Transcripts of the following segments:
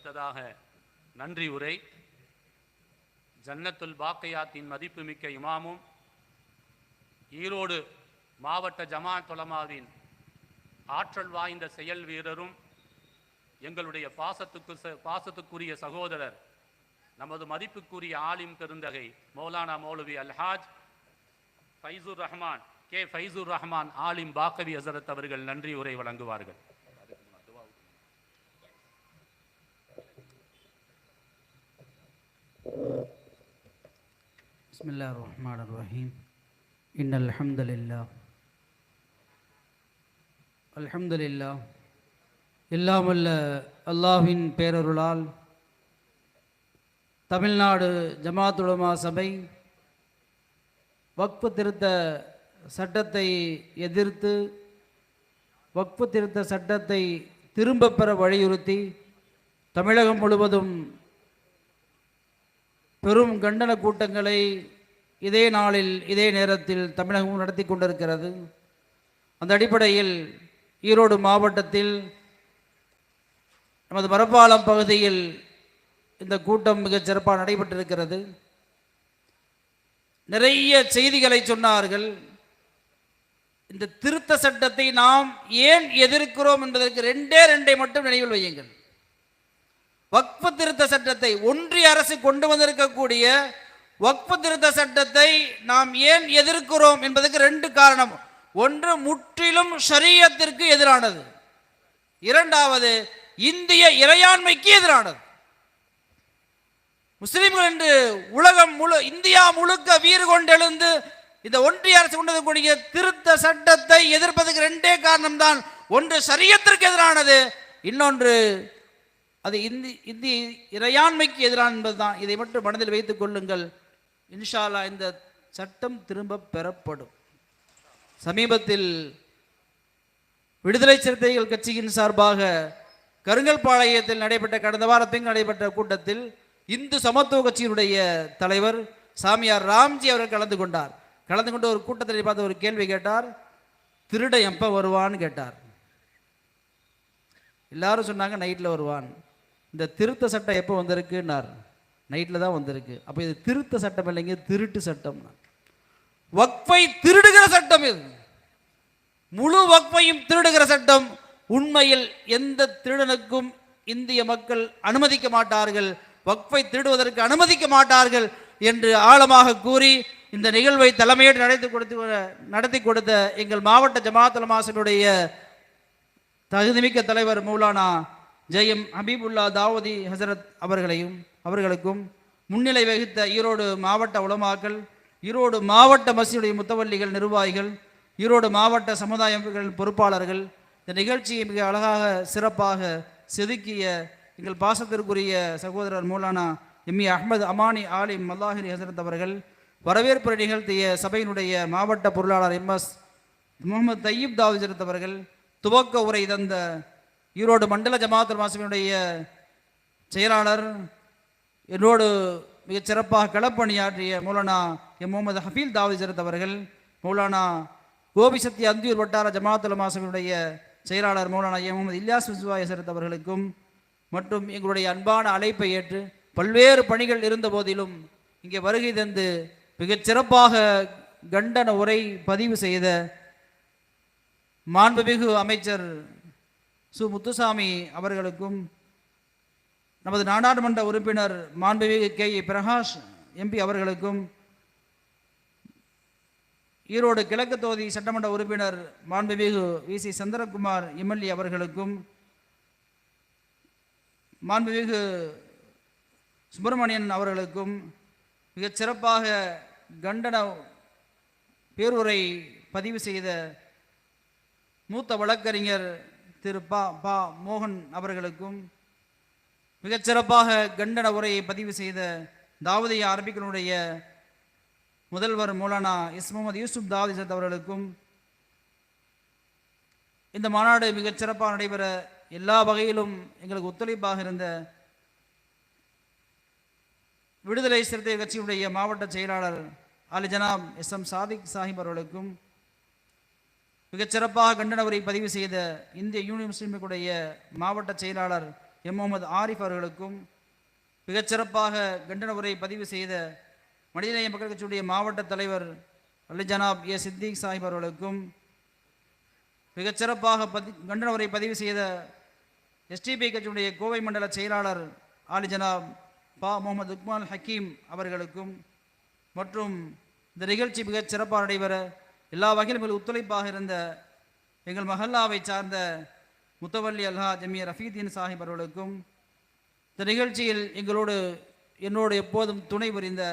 அடுத்ததாக நன்றி உரை. ஜன்னத்துல் பாக்கையாத்தின் மதிப்புமிக்க இமாமும் ஈரோடு மாவட்ட ஜமா தொலமாவின் ஆற்றல் வாய்ந்த செயல் வீரரும் எங்களுடைய பாசத்துக்கு ச- பாசத்துக்குரிய சகோதரர் நமது மதிப்புக்குரிய ஆலிம் பெருந்தகை மௌலானா மௌலவி அல்ஹாஜ் ஃபைசூர் ரஹ்மான் கே. ஃபைசூர் ரஹ்மான் ஆலிம் பாக்கவி ஹசரத் அவர்கள் நன்றி உரை வழங்குவார்கள். بسم الله الرحمن الرحيم إن الحمد لله الحمد لله எல்லாம் வல்ல அல்லாஹ்வின் பேரருளால் தமிழ்நாடு ஜமாத் உலமா சபை வக்ஃபு திருத்த சட்டத்தை எதிர்த்து வக்ஃபு திருத்த சட்டத்தை திரும்பப் பெற வலியுறுத்தி தமிழகம் முழுவதும் பெரும் கண்டன கூட்டங்களை இதே நாளில் இதே நேரத்தில் தமிழகமும் நடத்தி கொண்டிருக்கிறது. அந்த அடிப்படையில் ஈரோடு மாவட்டத்தில் நமது மரப்பாலம் பகுதியில் இந்த கூட்டம் மிகச் சிறப்பாக நடைபெற்றிருக்கிறது. நிறைய செய்திகளை சொன்னார்கள். இந்த திருத்த சட்டத்தை நாம் ஏன் எதிர்க்கிறோம் என்பதற்கு ரெண்டே ரெண்டை மட்டும் நினைவில் வையுங்கள். வக்ஃபு திருத்த சட்டத்தை ஒன்றிய அரசு கொண்டு வந்திருக்கக்கூடிய வக்ஃபு திருத்த சட்டத்தை நாம் ஏன் எதிர்க்கிறோம் என்பதற்கு ரெண்டு காரணம். ஒன்று முற்றிலும் ஷரியத்திற்கு எதிரானது. இரண்டாவது இந்திய இறையாண்மைக்கு எதிரானது. முஸ்லிம்கள் என்று உலகம் முழு இந்தியா முழுக்க வீறு கொண்டெழுந்து இந்த ஒன்றிய அரசு கொண்டு கூடிய திருத்த சட்டத்தை எதிர்ப்பதற்கு ரெண்டே காரணம்தான். ஒன்று சரியத்திற்கு எதிரானது. இன்னொன்று அது இந்தி இந்தி இறையாண்மைக்கு எதிரான என்பதுதான். இதை மட்டும் மனதில் வைத்துக் கொள்ளுங்கள். இன்ஷாலா இந்த சட்டம் திரும்ப பெறப்படும். சமீபத்தில் விடுதலை சிறுத்தைகள் கட்சியின் சார்பாக கருங்கல்பாளையத்தில் நடைபெற்ற கடந்த வாரத்தில் நடைபெற்ற கூட்டத்தில் இந்து சமத்துவ கட்சியினுடைய தலைவர் சாமியார் ராம்ஜி அவர்கள் கலந்து கொண்டார். கலந்து கொண்டு ஒரு கூட்டத்தில் பார்த்து ஒரு கேள்வி கேட்டார். திருட எப்போ வருவான்னு கேட்டார். எல்லாரும் சொன்னாங்க நைட்டில் வருவான் இந்த திருத்த சட்டம் எப்போ வந்திருக்குன்னார்? நைட்டில் தான் வந்திருக்கு. அப்போ இது திருத்த சட்டம் இல்லைங்க திருட்டு சட்டம் வக்ஃபை திருடுகிற சட்டம் இது. முழு வக்ஃபையும் திருடுகிற சட்டம். உண்மையில் எந்த திருடனுக்கும் இந்திய மக்கள் அனுமதிக்க மாட்டார்கள். வக்ஃபை திருடுவதற்கு அனுமதிக்க மாட்டார்கள் என்று ஆழமாக கூறி இந்த நிகழ்வை தலைமையோடு நடத்தி கொடுத்து நடத்தி கொடுத்த எங்கள் மாவட்ட ஜமாத்தலமாசனுடைய தகுதிமிக்க தலைவர் மூலானா ஜெயம் ஹபீபுல்லா தாவூதி ஹசரத் அவர்களையும் அவர்களுக்கும் முன்னிலை வகித்த ஈரோடு மாவட்ட உலமாக்கள் ஈரோடு மாவட்ட மசியுடைய முத்தவல்லிகள் நிர்வாகிகள் ஈரோடு மாவட்ட சமுதாயங்கள் பொறுப்பாளர்கள் இந்த நிகழ்ச்சியை மிக அழகாக சிறப்பாக செதுக்கிய எங்கள் பாசத்திற்குரிய சகோதரர் மௌலானா எம்இ அஹமது அமானி ஆலிம் மல்லாஹிரி ஹசரத் அவர்கள் வரவேற்பு நிகழ்த்திய சபையினுடைய மாவட்ட பொருளாளர் எம்எஸ் முகமது தையீப் தாவிஜரத் அவர்கள் துவக்க உரை தந்த ஈரோடு மண்டல ஜமாத்துல் மாசமினுடைய செயலாளர் என்னோடு மிகச் சிறப்பாக களப்பணியாற்றிய மௌலானா எம். முகமது ஹஃபீல் தாவூத் அவர்கள் மௌலானா கோபிசக்தி அந்தியூர் வட்டார ஜமாத்துல் மாசமினுடைய செயலாளர் மௌலானா எம். முகமது இல்யாஸ் விஸ்வாய் அவர்களுக்கும் மற்றும் எங்களுடைய அன்பான அழைப்பை ஏற்று பல்வேறு பணிகள் இருந்த போதிலும் இங்கே வருகை தந்து மிகச் சிறப்பாக கண்டன உரை பதிவு செய்த மாண்புமிகு அமைச்சர் சு முத்துசாமி அவர்களுக்கும் நமது நாடாளுமன்ற உறுப்பினர் மாண்புமிகு கே. பிரகாஷ் எம்பி அவர்களுக்கும் ஈரோடு கிழக்கு தொகுதி சட்டமன்ற உறுப்பினர் மாண்புமிகு வி. சி. சந்திரகுமார் எம்எல்ஏ அவர்களுக்கும் மாண்புமிகு சுப்பிரமணியன் அவர்களுக்கும் மிகச் சிறப்பாக கண்டன பேருரை பதிவு செய்த மூத்த வழக்கறிஞர் திரு பா பா மோகன் அவர்களுக்கும் மிகச்சிறப்பாக கண்டன உரையை பதிவு செய்த தாவதிய அரபிகளுடைய முதல்வர் மௌலானா இஸ் முகமது யூசுப் தாவதிசத் அவர்களுக்கும் இந்த மாநாடு மிகச்சிறப்பாக நடைபெற எல்லா வகையிலும் எங்களுக்கு ஒத்துழைப்பாக இருந்த விடுதலை சிறுத்தை கட்சியுடைய மாவட்ட செயலாளர் அலி ஜனாப் எஸ் எம் சாதிக் சாஹிப் அவர்களுக்கும் மிகச்சிறப்பாக கண்டன உரை பதிவு செய்த இந்திய யூனியன் முஸ்லீம் மாவட்ட செயலாளர் எம். முகமது ஆரிஃப் அவர்களுக்கும் மிகச்சிறப்பாக கண்டன உரை பதிவு செய்த மனிதநேய மக்கள் கட்சியுடைய மாவட்ட தலைவர் அலி ஜனாப் ஏ. சித்திக் சாஹிப் அவர்களுக்கும் மிகச்சிறப்பாக பதி கண்டன உரை பதிவு செய்த எஸ்டிபி கட்சியுடைய கோவை மண்டல செயலாளர் ஆலி ஜனாப் பா. முகமது உக்மான் ஹக்கீம் அவர்களுக்கும் மற்றும் இந்த நிகழ்ச்சி மிகச் சிறப்பாக நடைபெற எல்லா வகையிலும் ஒத்துழைப்பாக இருந்த எங்கள் மஹல்லாவை சார்ந்த முத்தவல்லி அல்ஹா ஜமிய ரஃபீதீன் சாஹிப் அவர்களுக்கும் இந்த நிகழ்ச்சியில் எங்களோடு என்னோடு எப்போதும் துணை புரிந்த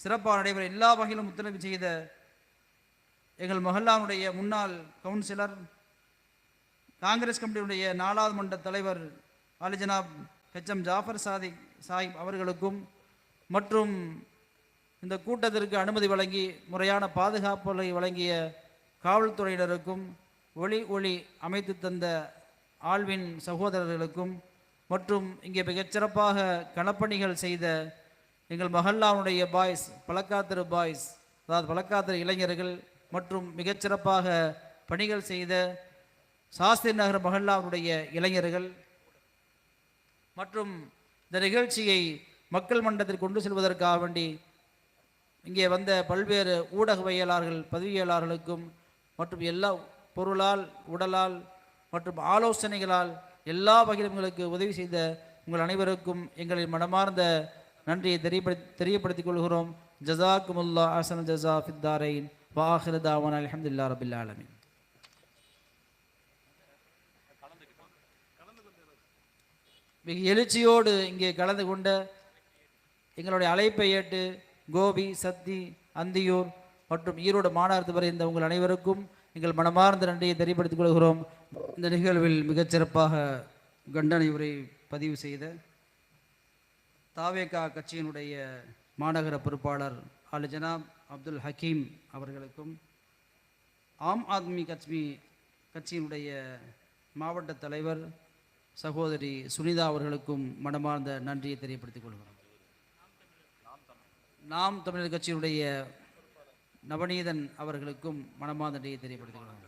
சிறப்பாக நடைபெற எல்லா வகையிலும் ஒத்துழைப்பு செய்த எங்கள் மஹல்லாவுடைய முன்னாள் கவுன்சிலர் காங்கிரஸ் கமிட்டியுடைய நாலாவது மன்ற தலைவர் அலிஜனாப் ஹெச் எம் ஜாஃபர் சாதிக் சாஹிப் அவர்களுக்கும் மற்றும் இந்த கூட்டத்திற்கு அனுமதி வழங்கி முறையான பாதுகாப்புகளை வழங்கிய காவல்துறையினருக்கும் ஒளி ஒளி அமைத்து தந்த ஆழ்வின் சகோதரர்களுக்கும் மற்றும் இங்கே மிகச்சிறப்பாக களப்பணிகள் செய்த எங்கள் மஹல்லாவுடைய பாய்ஸ் பழக்காத்திரு பாய்ஸ் அதாவது பழக்காத்திரு இளைஞர்கள் மற்றும் மிகச்சிறப்பாக பணிகள் செய்த சாஸ்திரி நகர் மஹல்லாவுடைய இளைஞர்கள் மற்றும் இந்த நிகழ்ச்சியை மக்கள் மன்றத்தில் கொண்டு செல்வதற்காக வேண்டி இங்கே வந்த பல்வேறு ஊடகவியலாளர்கள் பதவியாளர்களுக்கும் மற்றும் எல்லா பொருளால் உடலால் மற்றும் ஆலோசனைகளால் எல்லா பகிரங்களுக்கு உதவி செய்த உங்கள் அனைவருக்கும் எங்களின் மனமார்ந்த நன்றியை தெரியப்படுத்தி தெரியப்படுத்திக் கொள்கிறோம். ஜசாக்குமுல்லா அசன் ஜசா ஃபித்தாரைன் வாஹிரதாவான் அலமதுல்லா ரபில் ஆலமின். மிக எழுச்சியோடு இங்கே கலந்து கொண்ட எங்களுடைய அழைப்பை ஏற்று கோபி சத்தி அந்தியூர் மற்றும் ஈரோடு மாநகரத்து வரை இந்த உங்கள் அனைவருக்கும் எங்கள் மனமார்ந்த நன்றியை தெரியப்படுத்திக் கொள்கிறோம். இந்த நிகழ்வில் மிகச்சிறப்பாக கண்டனை உரை பதிவு செய்த தாவேகா கட்சியினுடைய மாநகர பொறுப்பாளர் அல் ஜனாப் அப்துல் ஹக்கீம் அவர்களுக்கும் ஆம் ஆத்மி கட்சி கட்சியினுடைய மாவட்ட தலைவர் சகோதரி சுனிதா அவர்களுக்கும் மனமார்ந்த நன்றியை தெரியப்படுத்திக் கொள்கிறோம். நாம் தமிழர் கட்சியினுடைய நவநீதன் அவர்களுக்கும் மனமார்ந்த நன்றியை தெரியப்படுத்திக்